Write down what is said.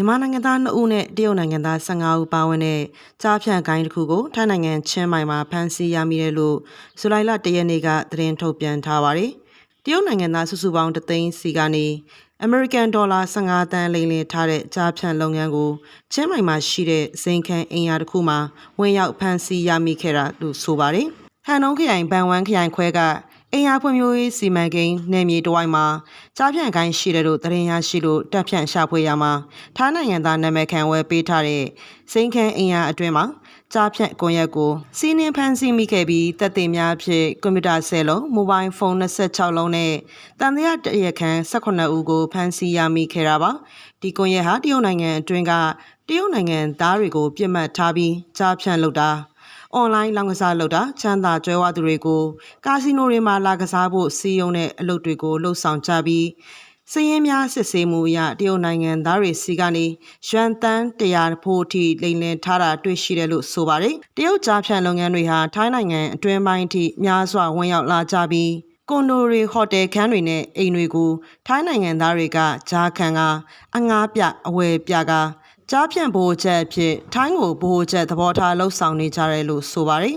မြန်မာနိုင်ငံသား2ဦးနဲ့တရုတ်နိုင်ငံသား15ဦးပါဝင်တဲ့ကြားဖြန့်ဂိုင်းတစ်ခုကိုထိုင်းနိုင်ငံချင်းမိုင်မှာဖမ်းဆီးရမိတယ်လို့ဇူလိုင်လ1ရက်နေ့ကသတင်းထုတ်ပြန်ထားပါတယ်။တရုတ်နိုင်ငံသားစုစုပေါင်းတသိန်းစီကနေအမေရိကန်ဒေါ်လာ15တန်းလိမ်လည်ထားတဲ့ကြားဖြန့်လုပ်ငန်းကိုချင်းမိုင်မှာရှိတဲ့ဇိန်ခန်အင်ယာတစ်ခုမှာဝင်ရောက်ဖမ်းဆီးရမိခဲ့တာလို့ဆိုပါတယ်။ဟန်နုံခရိုင်ဘန်ဝမ်ခရိုင်ခွဲက အင်အားဖွံ့ဖြိုးရေးစီမံကိန်းနယ်မြေတစ်ဝိုက်မှာကြားဖြန့်ကိုင်းရှိတယ်လို့သတင်းရရှိလို့တပ်ဖြန့်ရှာဖွေရမှာထားနိုင်ငံသားနာမည်ခံဝယ်ပေးထားတဲ့စိန်ခန်းအင်အားအတွင်းမှာကြားဖြန့်ကွန်ရက်ကိုစီးနှင်းဖမ်းဆီးမိခဲ့ပြီးတပ်သေးများအဖြစ်ကွန်ပျူတာ10လုံးမိုဘိုင်းဖုန်း26လုံးနဲ့တန်တရားတရခန်း18ဦးကိုဖမ်းဆီးရမိခဲ့တာပါဒီကွန်ရက်ဟာတရုတ်နိုင်ငံအတွင်းကတရုတ်နိုင်ငံသားတွေကိုပြစ်မှတ်ထားပြီးကြားဖြန့်လုပ်တာ အွန်လိုင်းလောင်းကစားလုပ်တာချမ်းသာကြွယ်ဝသူတွေကိုကာစီနိုတွေမှာလာကစားဖို့စီးရုံတဲ့အလုပ်တွေကိုလှုပ်ဆောင်ကြပြီးစည်ရင်များစစ်ဆေးမှုအရတရုတ်နိုင်ငံသားတွေစီကနေရွမ်တန်း100ဖို့အထိလိမ်လည်ထားတာတွေ့ရှိတယ်လို့ဆိုပါတယ်တရုတ်ကြားဖြန့်လုပ်ငန်းတွေဟာထိုင်းနိုင်ငံအတွင်းပိုင်းအထိများစွာဝင်ရောက်လာကြပြီးကွန်ဒိုတွေဟိုတယ်ခန်းတွေနဲ့အိမ်တွေကိုထိုင်းနိုင်ငံသားတွေကကြားခံကအငားပြအဝယ်ပြက ကြားဖြန့်ဘိုးချက်အဖြစ်ထိုင်းကိုဘိုးချက်သဘောထားလှုပ်ဆောင်နေကြတယ်လို့ဆိုပါတယ်